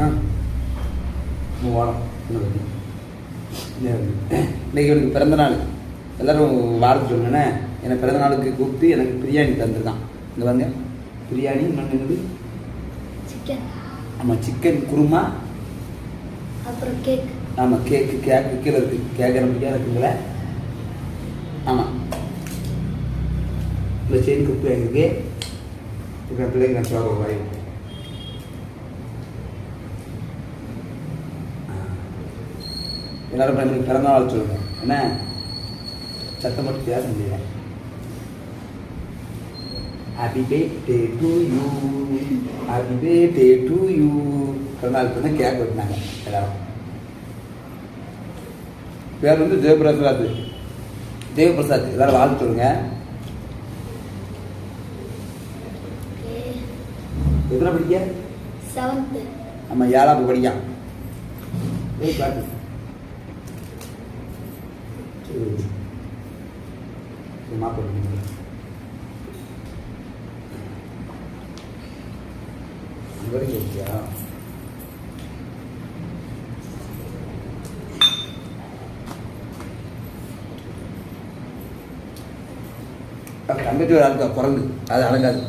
ஆ. மூவாரம் இன்னைக்கு இவனுக்கு பிறந்த நாள். எல்லாரும் வாழ்த்து சொல்லுங்கண்ணே என்னை பிறந்த நாளுக்கு கூப்பிட்டு எனக்கு பிரியாணி தந்துருக்கான். இங்கே வாங்க பிரியாணி இன்னொன்று சிக்கன் ஆமாம் சிக்கன் குருமா. அப்புறம் கேக் ஆமாம் கேக்கு கேக்கு கீழே இருக்குது எனக்கு பிடிக்காது இருக்குங்களே. ஆமாம் இந்த செயின் குப்பை எங்களுக்கு என் பிள்ளைக்கு நான் சோறு வாய் எல்லாரும் எனக்கு பிறந்த நாள் சொல்லுங்க என்ன? சத்தம் மட்டும் பேச முடியல. Happy birthday to you happy birthday to you பிறந்த நாள் பிறந்த கேக் வெட்டினாங்க எல்லாரும். பேர் வந்து தேவபிரசாத் தேவபிரசாத் எல்லாரும் வாழ்த்து சொல்லுங்க. எத்தனை படிக்க? செவன்த்து நம்ம ஏழாவது படிக்கான் ஏய் பாட்டு சரி. வரைக்கும் இருக்கியா? தங்கச்சி ஒரு ஆளுக்கா குரங்கு அது அழகாது